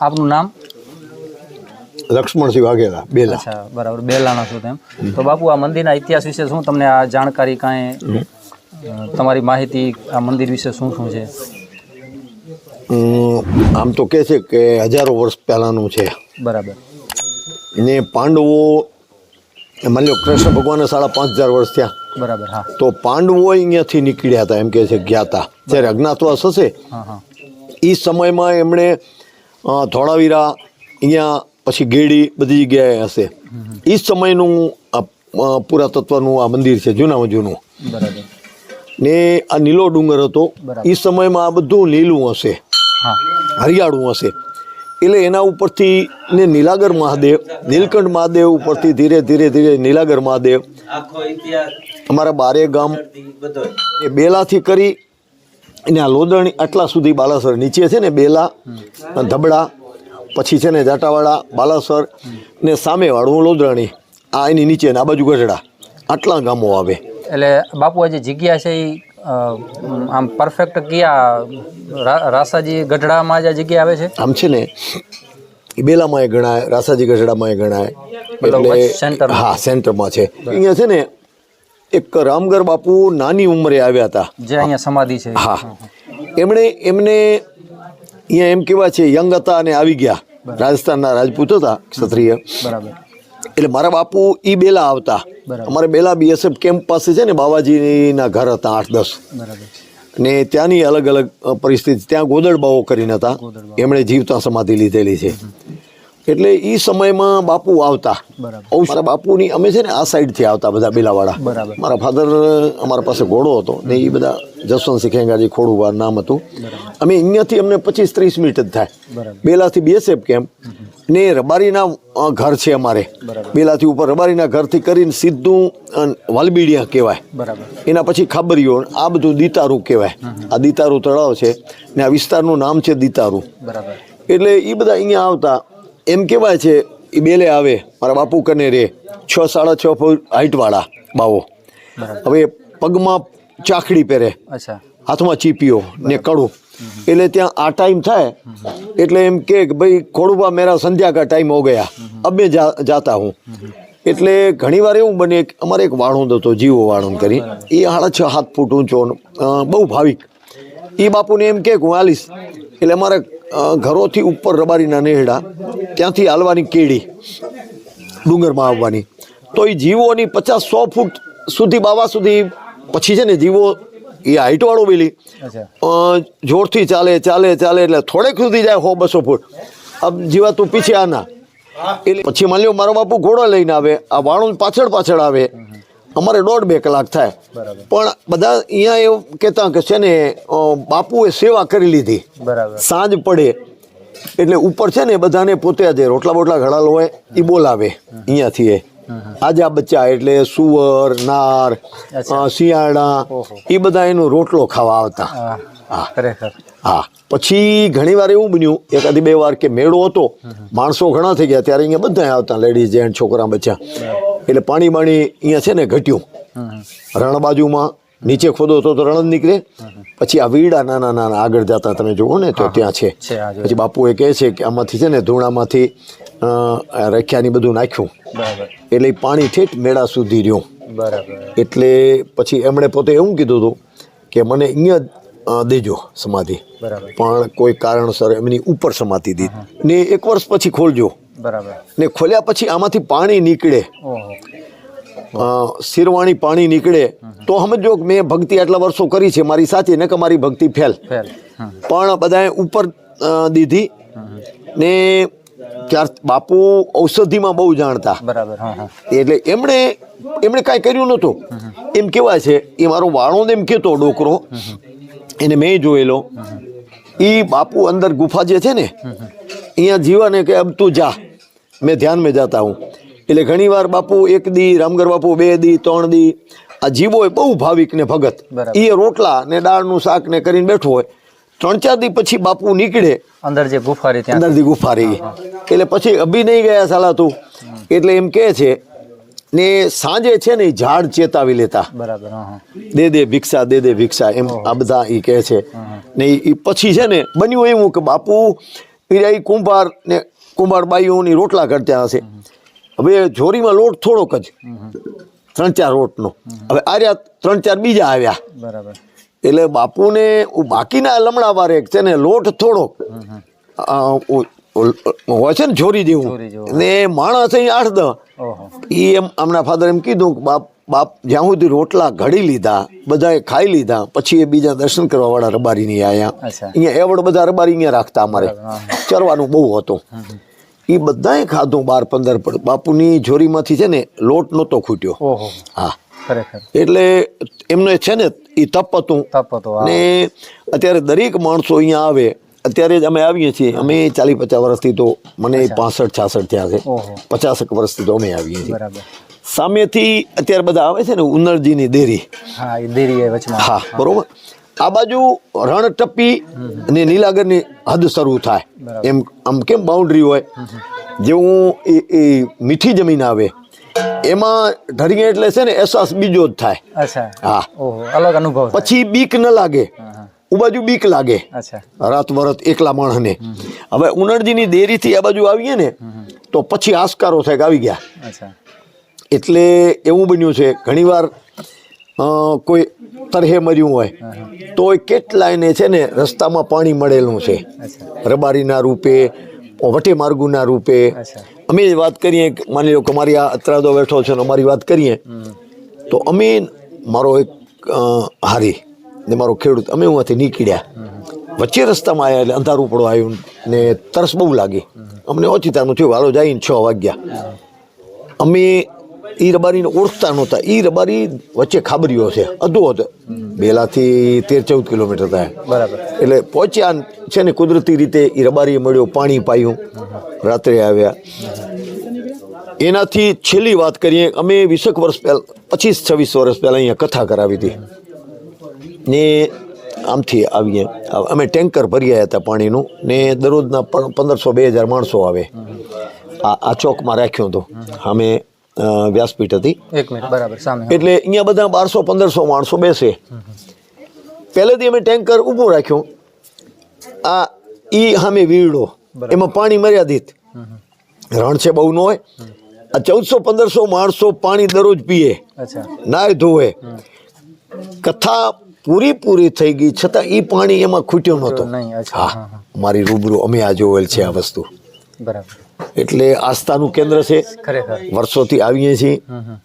આપનું નામ? લક્ષ્મણસિંહ વાઘેલા બેલા. અચ્છા બરાબર બેલાના છો તેમ. તો બાપુ આ મંદિરના ઇતિહાસ વિશે શું તમને આ જાણકારી કાંઈ તમારી માહિતી આ મંદિર વિશે શું શું છે? આમ તો કહે છે કે હજારો વર્ષ પહેલાંનું છે. બરાબર. ને પાંડવો એ માની લો કૃષ્ણ ભગવાન સાડા પાંચ હજાર વર્ષ થયા. બરાબર હા. તો પાંડવો અહીંયાથી નીકળ્યા હતા એમ કે છે ગયા હતા. જ્યારે અજ્ઞાતવાસ હશે એ સમયમાં એમણે ધોળાવીરા અહીંયા પછી ગેડી બધી જગ્યાએ હશે. એ સમયનું પુરાતત્વનું આ મંદિર છે જૂનામાં જૂનું. ને આ નીલો ડુંગર હતો એ સમયમાં આ બધું લીલું હશે. હરિયાળું હશે. એટલે એના ઉપરથી ને નીલાગર મહાદેવ નીલકંઠ મહાદેવ ઉપરથી ધીરે ધીરે ધીરે નીલાગર મહાદેવ અમારા બારે ગામ એ બેલાથી કરી અને આ લોદરણી આટલા સુધી બાલાસર નીચે છે ને બેલા ધબડા પછી છે ને જાટાવાળા બાલાસર ને સામેવાળું લોદરણી. આ એની નીચે ને આ બાજુ ગઢડા. આટલા ગામો આવે. એટલે બાપુ આ જે જગ્યા છે એ આમ પરફેક્ટ કયા રાસાજી ગઢડામાં જે જગ્યા આવે છે? આમ છે ને એ બેલામાં એ ગણાય રાસાજી ગઢડામાં એ ગણાય. સેન્ટરમાં. હા સેન્ટરમાં છે. અહીંયા છે ને એક રામગર બાપુ નાની ઉંમરે આવ્યા હતા. જે અહીંયા સમાધિ છે. હા. એમણે એમને અહીંયા એમ કેવા છે યંગ હતા અને આવી ગયા. રાજસ્થાનના રાજપૂત હતા ક્ષત્રિય. બરાબર. એટલે મારા બાપુ એ બેલા આવતા. અમારે બેલા બીએસએફ કેમ્પ પાસે છે ને બાવાજીના ઘર હતા આઠ દસ. ને ત્યાંની અલગ અલગ પરિસ્થિતિ ત્યાં ગોદડબાઓ કરીને હતા. એમણે જીવતા સમાધિ લીધેલી છે. એટલે એ સમયમાં બાપુ આવતા. બરાબર. મારા બાપુની અમે છે ને આ સાઈડથી આવતા બધા બેલાવાળા. બરાબર. મારા ફાધર અમારા પાસે ઘોડો હતો ને એ બધા જસવંતસિંહ ખેંગાજી ખોડુવા નામ હતું. અમે અહીંયાથી અમને પચીસ ત્રીસ મિનિટ જ થાય. બેલાથી બીએસએફ કેમ્પ ને રબારીના ઘર છે અમારે. બેલાથી ઉપર રબારીના ઘરથી કરીને સીધું વાલબીડિયા કહેવાય. એના પછી ખાબરીઓ આ બધું દીતારું કહેવાય. આ દીતારું તળાવ છે ને આ વિસ્તારનું નામ છે દીતારું. એટલે એ બધા અહીંયા આવતા. એમ કહેવાય છે એ બેલે આવે મારા બાપુ કને રે. છ સાડા છ ફૂટ હાઈટવાળા બાવો. હવે પગમાં ચાખડી પહેરે. હાથમાં ચીપીઓ ને કડું. એટલે ત્યાં આ ટાઈમ થાય એટલે એમ કે ભાઈ ખોડુબા મેરા સંધ્યા કા ટાઈમ હો ગયા. અબ મેં જા- જાતા હું. એટલે ઘણીવાર એવું બને કે અમારે એક વાળુંદ હતો જીવો વાળુંદ કરી. એ સાડા છ હાથ ફૂટ ઊંચો બહુ ભાવિક. એ બાપુને એમ કે હું હાલીશ એટલે અમારે ઘરોથી ઉપર રબારીના નેહડા ત્યાંથી હાલવાની કેડી ડુંગરમાં આવવાની. તો એ જીવોની પચાસ સો ફૂટ સુધી બાવા સુધી પછી છે ને જીવો એ હાઇટવાળો બેલી. જોરથી ચાલે ચાલે ચાલે એટલે થોડેક સુધી જાય હો બસો ફૂટ. આમ જીવા તું પીછે આના. એટલે પછી માની લો મારો બાપુ ઘોડો લઈને આવે આ વાણું પાછળ પાછળ આવે. અમારે દોઢ બે કલાક થાય. પણ બધા અહીંયા એવું કહેતા કે છે ને બાપુએ સેવા કરી લીધી. સાંજ પડે એટલે ઉપર છે ને બધાને પોતે જે રોટલા બોટલા ઘડાલ હોય એ બોલાવે અહીંયાથી એ. આજા બચ્ચા એટલે સુવર નાર શિયાળા એ બધા એનો રોટલો ખાવા આવતા. હા. ખરેખર. હા. પછી ઘણી વાર એવું બન્યું એકાદી બે વાર કે મેળો હતો માણસો ઘણા થઈ ગયા ત્યારે અહીંયા બધા આવતા લેડીઝ જેન્ટ છોકરા બચ્ચા. એટલે પાણી બાણી અહીંયા છે ને ઘટ્યું. રણ બાજુમાં નીચે ખોદો તો તો રણ જ નીકળે. પછી આ વીડા નાના નાના આગળ જતા તમે જુઓ ને તો ત્યાં છે. પછી બાપુ એ કહે છે કે આમાંથી છે ને ધૂણામાંથી રખ્યાની બધું નાખ્યું. એટલે પાણી ઠેઠ મેળા સુધી રહ્યું. એટલે પછી એમણે પોતે એવું કીધું હતું કે મને અહીંયા દેજો સમાધિ. બરાબર. પણ કોઈ કારણસર એમની ઉપર સમાધિ દીધી ને એક વર્ષ પછી ખોલજો. બરાબર. ને ખોલ્યા પછી આમાંથી પાણી નીકળે. શિરવાણી પાણી નીકળે. તો સમજો મેં ભક્તિ આટલા વર્ષો કરી છે મારી સાચી ને કે મારી ભક્તિ ફેલ. પણ બધાએ ઉપર દીધી. ને ત્યાર બાપુ ઔષધિમાં બહુ જાણતા. બરાબર એટલે એમણે એમણે કાંઈ કર્યું નહોતું. એમ કેવા છે એ મારો વાણોદ એમ કહેતો ડોકરો. એને મેં જોયેલો. એ બાપુ અંદર ગુફા જે છે ને અહીંયા જીવાને કે અબ તું જા મેં ધ્યાન મેં જાતા હું. એટલે ઘણીવાર બાપુ એક દી રામગર બાપુ બે દી ત્રણ દી આ જીવો હોય બહુ ભાવિક ને ભગત. એ રોટલા ને દાળનું શાક ને કરીને બેઠો હોય. ત્રણ ચાર દી પછી બાપુ નીકળે. અંદર જે ગુફા રહી ત્યાં અંદરથી ગુફા રહી. એટલે પછી અભી નહીં ગયા સાલા તું. એટલે એમ કહે છે ને સાંજે છે ને ઝાડ ચેતાવી લેતા. બરાબર દે દે ભિક્ષા દે દે ભિક્ષા એમ આ બધા એ કહે છે. ને એ પછી છે ને બન્યું એવું કે બાપુ એ કુંભાર ને કુંભાર બાઈઓની રોટલા કરતા હશે. હવે જોરીમાં લોટ થોડોક જ. ત્રણ ચાર રોટનો. હવે આર્યા ત્રણ ચાર બીજા આવ્યા. બરાબર. એટલે બાપુને બાકીના લમણા વારે છે ને લોટ થોડોક. હોય છે ને જોરી જોરી જેવું. ને માણસ અહીં આઠ દહ. એ એમ આમના ફાધર એમ કીધું કે બાપ બાપ જ્યાં સુધી રોટલા ઘડી લીધા બધાએ ખાઈ લીધા પછી એ બીજા દર્શન કરવા વાળા રબારી આયા અહીંયા એવડ બધા રબારી અહીંયા રાખતા અમારે. ચરવાનું બહુ હતું. એ બધાએ ખાધું બાર પંદર પણ. બાપુની જોરીમાંથી છે ને લોટ નહોતો ખૂટ્યો. હા. એટલે એમને છે ને એ તપ હતું. તપ હતો ને અત્યારે દરેક માણસો અહીંયા આવે. અત્યારે જ અમે આવીએ છીએ. અમે ચાલીસ પચાસ વર્ષથી તો મને પાસઠ છાસઠ થયા છે. પચાસક વર્ષથી તો અમે આવીએ છીએ. સામેથી અત્યારે બધા આવે છે ને ઉનરજીની દેરી. હા બરોબર. આ બાજુ રણ ટપ્પી અને નીલાગરની હદ શરૂ થાય. એમ આમ કેમ બાઉન્ડ્રી હોય? જેવું એ એ મીઠી જમીન આવે એમાં ઢરીએ એટલે છે ને અહેસાસ બીજો જ થાય. હા. અલગ અનુભવ પછી બીક ન લાગે. ઉ બાજુ બીક લાગે. રાત વરત એકલા માણસને. હવે ઉનરજીની દેરીથી આ બાજુ આવીએ ને તો પછી આસકારો થાય કે આવી ગયા. એટલે એવું બન્યું છે ઘણીવાર કોઈ તરહે મર્યું હોય તોય કેટલાયને છે ને રસ્તામાં પાણી મળેલું છે. રબારીના રૂપે વટે માર્ગુના રૂપે. અમે વાત કરીએ માની લો કે મારી આ અત્રાદો બેઠો છે અમારી વાત કરીએ તો અમે મારો એક હારી. ને મારો ખેડૂત અમે અહીંયાથી નીકળ્યા. વચ્ચે રસ્તામાં આવ્યા એટલે અંધારું પડો આવ્યું ને તરસ બહુ લાગી. અમને ઓચિતાનું થયું હાલો જઈને છ વાગ્યા. અમે એ રબારીને ઓળખતા નહોતા. એ રબારી વચ્ચે ખાબરીઓ છે અધો હતો. બેલાથી તેર ચૌદ કિલોમીટર થાય. બરાબર. એટલે પહોંચ્યા છે ને કુદરતી રીતે એ રબારીએ મળ્યો પાણી પાયું. રાત્રે આવ્યા. એનાથી છેલ્લી વાત કરીએ અમે વીસેક વર્ષ પહેલાં પચીસ છવ્વીસ વર્ષ પહેલાં અહીંયા કથા કરાવી હતી. ને આમથી આવીએ. અમે ટેન્કર ભર્યા હતા પાણીનું ને દરરોજના પણ પંદરસો બે હજાર માણસો આવે. આ આ ચોકમાં રાખ્યો હતો. અમે વ્યાસપીઠ હતી. એક મિનિટ બરાબર સામે એટલે અહીંયા બધા બારસો પંદરસો માણસો બેસે. પહેલેથી અમે ટેન્કર ઊભું રાખ્યું. આ ઈ સામે વીરડો. એમાં પાણી મર્યાદિત. રણ છે બહુ ન હોય. આ ચૌદસો પંદરસો માણસો પાણી દરરોજ પીએ. નાય ધોવે. કથા પૂરી પૂરી થઈ ગઈ છતાં એ પાણી એમાં ખૂટ્યો નહોતો. હા મારી રૂબરૂ અમે આ જોવેલ છે આ વસ્તુ. બરાબર. એટલે આસ્થાનું કેન્દ્ર છે. વર્ષોથી આવીએ છીએ.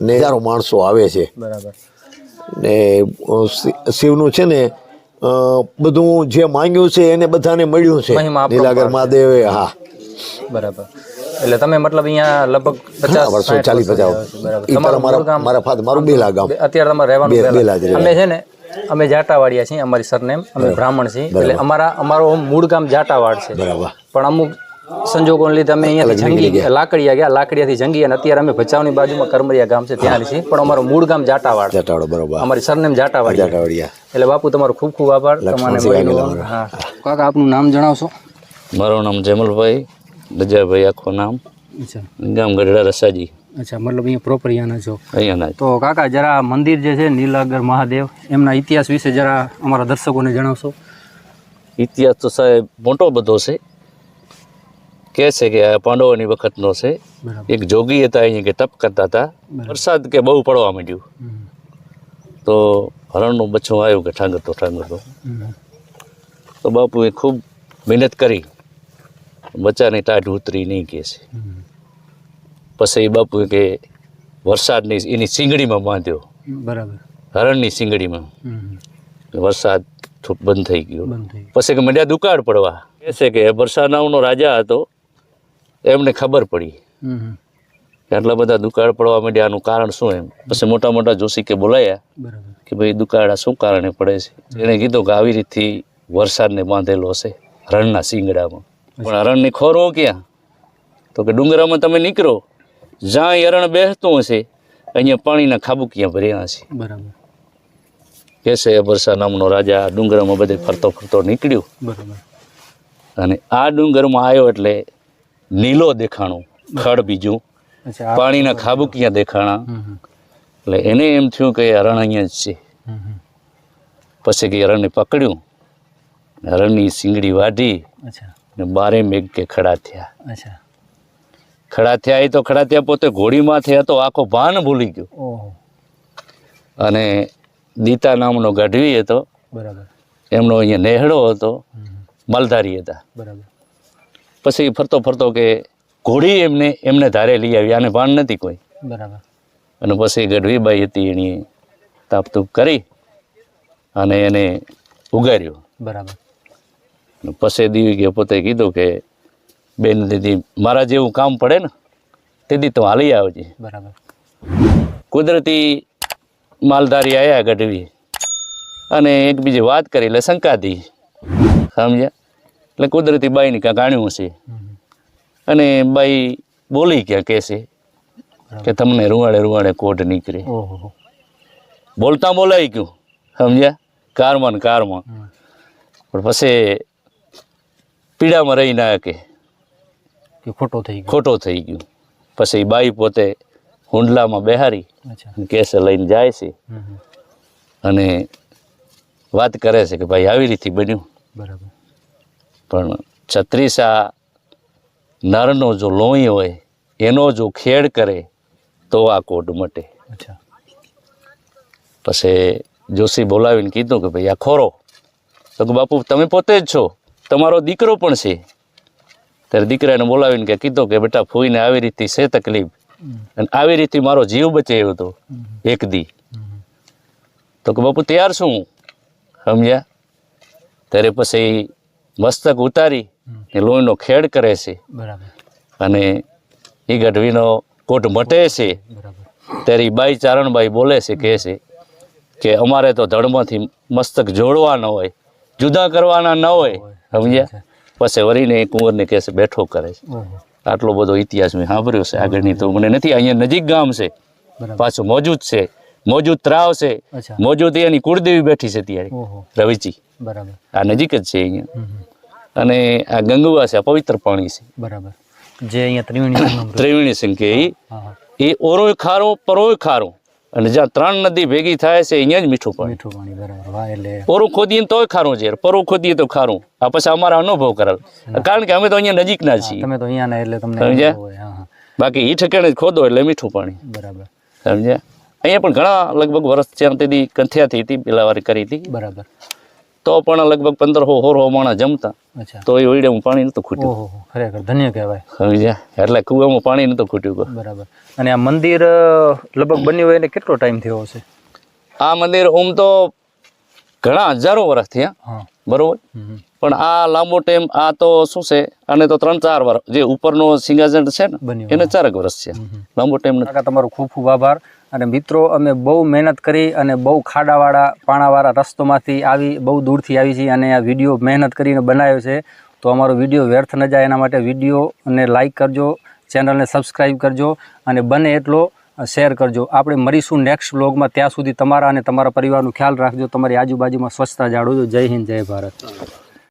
ને હજારો માણસો આવે છે. બરાબર. ને શિવનું છે ને બધું જે માંગ્યું છે એને બધાને મળ્યું છે. નીલાગર મહાદેવે હા. બરાબર. એટલે તમે મતલબ અહીંયા લગભગ પચાસ વર્ષો, ચાલીસ, પચાસ. મારા- મારા મારું બેલા ગામ. અત્યારે તમારે રહેવાનું બેલા. અમે છે ને અમે જાટાવાડિયા છીએ અમારી સરનેમ. અમે બ્રાહ્મણ છીએ. એટલે અમારા અમારો મૂળ ગામ જાટાવાડ છે. બરાબર. પણ અમુક સંજોગોને લીધે અમે અહીંયાથી જંગી લાકડિયા ગયા. લાકડિયાથી જંગી અને અત્યારે અમે ભચાઉની બાજુમાં કરમરિયા ગામ છે ત્યાં છીએ. પણ અમારું મૂળ ગામ જાટાવાડ જાટાવાડ બરોબર. અમારી સરનેમ જાટાવાડિયા જટાવડિયા. એટલે બાપુ તમારો ખૂબ ખૂબ આભાર. તમારે હા. કાકા આપનું નામ જણાવશો? મારું નામ જમલભાઈ રજાભાઈ આખું નામ. ગામ ગઢડા રસાજી. અચ્છા મતલબ અહીંયા પ્રોપર અહીંયાના છો. અહીંયાના તો કાકા જરા મંદિર જે છે નીલાગર મહાદેવ એમના ઇતિહાસ વિશે જરા અમારા દર્શકોને જણાવશો? ઇતિહાસ તો સાહેબ મોટો બધો છે. કહે છે કે આ પાંડવોની વખતનો છે. એક જોગી હતા અહીંયા કે તપ કરતા હતા. વરસાદ કે બહુ પડવા માંડ્યું. તો હરણનું બચ્છું આવ્યું કે ઠાંગરતો ઠાંગરતો. તો બાપુએ ખૂબ મહેનત કરી. બચ્ચાની ટાઢ ઉતરી નહીં કહે છે. પછી એ બાપુએ કે વરસાદની એની સિંગડીમાં બાંધ્યો. બરાબર. હરણની સિંગડીમાં વરસાદ બંધ થઈ ગયો. પછી કે મંડ્યા દુકાળ પડવા. કહે છે કે બરસા નામનો રાજા હતો એમને ખબર પડી. આટલા બધા દુકાળ પડવા માંડ્યા આનું કારણ શું એમ? પછી મોટા મોટા જોશી કે બોલાયા કે ભાઈ દુકાળ શું કારણે પડે છે? એણે કીધું કે આવી રીતથી વરસાદને બાંધેલો હશે રણના સિંગડામાં પણ હરણની ખોરો ક્યાં? તો કે ડુંગરામાં તમે નીકળો. જ્યાં હરણ બેસતું હશે અહીંયા પાણીના ખાબુકિયા ભર્યા છે બરાબર. કેસે છે નામનો રાજા ડુંગરમાં બધે ફરતો ફરતો નીકળ્યો. બરાબર. અને આ ડુંગરમાં આવ્યો એટલે નીલો દેખાણો ખડ બીજું. પાણીના ખાબુ ખાબુકિયા દેખાણા. એટલે એને એમ થયું કે હરણ અહીંયા જ છે. પછી કે હરણને પકડ્યું. હરણની સિંગડી વાઢી અચ્છા. ને બારે મેઘ કે ખડા થયા. અચ્છા. ખડા થયા એ તો ખડા થયા પોતે ઘોડીમાંથી હતો આખો ભાન ભૂલી ગયો. અને દીતા નામનો ગઢવી હતો. બરાબર. એમનો અહીંયા નેહડો હતો માલધારી હતા. બરાબર. પછી ફરતો ફરતો કે ઘોડી એમને એમને ધારે લઈ આવી આને ભાન નથી કોઈ. બરાબર. અને પછી ગઢવીબાઈ હતી એની તાપતૂપ કરી અને એને ઉગાર્યો. બરાબર. પછી દીવી પોતે કીધું કે બેન દીદી મારા જેવું કામ પડે ને તેથી તો હાલી આવજે. બરાબર. કુદરતી માલધારી આવ્યા ગઢવી. અને એકબીજી વાત કરી એટલે શંકા દી સમજ્યા? એટલે કુદરતી બાઈને ક્યાં ગાણ્યું છે અને બાઈ બોલી ક્યાં કહેશે કે તમને રૂવાડે રૂવાડે કોટ નીકળે. બોલતા બોલાઈ ગયું. સમજ્યા? કારમાં ને કારમાં. પણ પછી પીડામાં રહી ના કે કે ખોટો થઈ ગયો? ખોટો થઈ ગયું. પછી બાઈ પોતે હુંડલામાં બેહારી કેસે લઈને જાય છે. અને વાત કરે છે કે ભાઈ આવી રીતે બન્યું. બરાબર. પણ છત્રીસા નરનો જો લોહી હોય એનો જો ખેડ કરે તો આ કોડ મટે. પછી જોશી બોલાવીને કીધું કે ભાઈ આ ખોરો. તો કે બાપુ તમે પોતે જ છો. તમારો દીકરો પણ છે. ત્યારે દીકરાને બોલાવીને કે કીધું કે બેટા ફૂઈને આવી રીતે છે તકલીફ. અને આવી રીતે મારો જીવ બચાવ્યો હતો. એક દી. તો કે બાપુ તૈયાર છું સમજ્યા? ત્યારે પછી મસ્તક ઉતારી એ લોહીનો ખેડ કરે છે. અને એ ગઢવીનો કોટ મટે છે. ત્યારે બાઈ ચારણબાઈ બોલે છે કહે છે કે અમારે તો ધડમાંથી મસ્તક જોડવા ન હોય જુદા કરવાના ન હોય. સમજ્યા? પછી વરીને એ કુંવરને કહે છે બેઠો કરે છે. આટલો બધો ઇતિહાસ મેં સાંભળ્યો છે આગળની તો. મને નથી અહીંયા નજીક ગામ છે. પાછું મોજૂદ છે. મોજૂદ ત્રાવ છે. મોજૂદ એની કુળદેવી બેઠી છે ત્યારે. રવિજી. બરાબર. આ નજીક જ છે અહીંયા. અને આ ગંગુવા છે આ પવિત્ર પાણી છે. બરાબર. જે અહીંયા ત્રિવેણી ત્રિવેણી હા. એ ઓરોય ખારો પરોય ખારો. અને જ્યાં ત્રણ નદી ભેગી થાય છે અહીંયા જ મીઠું પાણી. મીઠું પાણી બરાબર. વાહ એટલે ઓરું ખોદીએ તોય ખારું છે પરો ખોદીએ તો ખારું. આ પછી અમારા અનુભવ કરેલ કારણ કે અમે તો અહીંયા નજીકના છીએ. તમે તો અહીંયા એટલે તમને સમજ્યા? બાકી ઈ ઠેકાણે જ ખોદો એટલે મીઠું પાણી. બરાબર. સમજ્યા? અહીંયા પણ ઘણા લગભગ વર્ષ ત્યાં તેથી કંથિયાથી હતી પેલા વાર કરી હતી. બરાબર. તો પણ લગભગ પંદર હો હોર માણા જમતા તો એ ઓઈડે પાણી નતું ખૂટ્યું. ખરેખર ધન્ય કહેવાય. સમજ્યા? એટલે કુવામાં પાણી નતું ખૂટ્યું બરાબર. અને આ મંદિર લગભગ બન્યું હોય એને કેટલો ટાઈમ થયો હશે? આ મંદિર ઓમ તો ઘણા હજારો વર્ષ થયા. બરોબર. પણ આ લાંબો ટાઈમ આ તો શું છે? અને તો ત્રણ ચાર વર્ષ જે ઉપરનો સિંહાસન છે ને એને ચારક વર્ષ છે. લાંબો ટાઈમ તમારો ખૂબ ખૂબ આભાર. અને મિત્રો, અમે બહુ મહેનત કરી અને બહુ ખાડાવાળા પાણાવાળા રસ્તોમાંથી આવી, બહુ દૂરથી આવી છીએ અને આ વીડિયો મહેનત કરીને બનાવ્યો છે. તો અમારો વીડિયો વ્યર્થ ન જાય, એના માટે વિડીયોને લાઇક કરજો, ચેનલને સબસ્ક્રાઈબ કરજો અને બને એટલો શેર કરજો. આપણે મળીશું નેક્સ્ટ બ્લોગમાં ત્યાં સુધી તમારા અને તમારા પરિવારનું ખ્યાલ રાખજો. તમારી આજુબાજુમાં સ્વચ્છતા જાળવજો. જય હિન્દ, જય ભારત.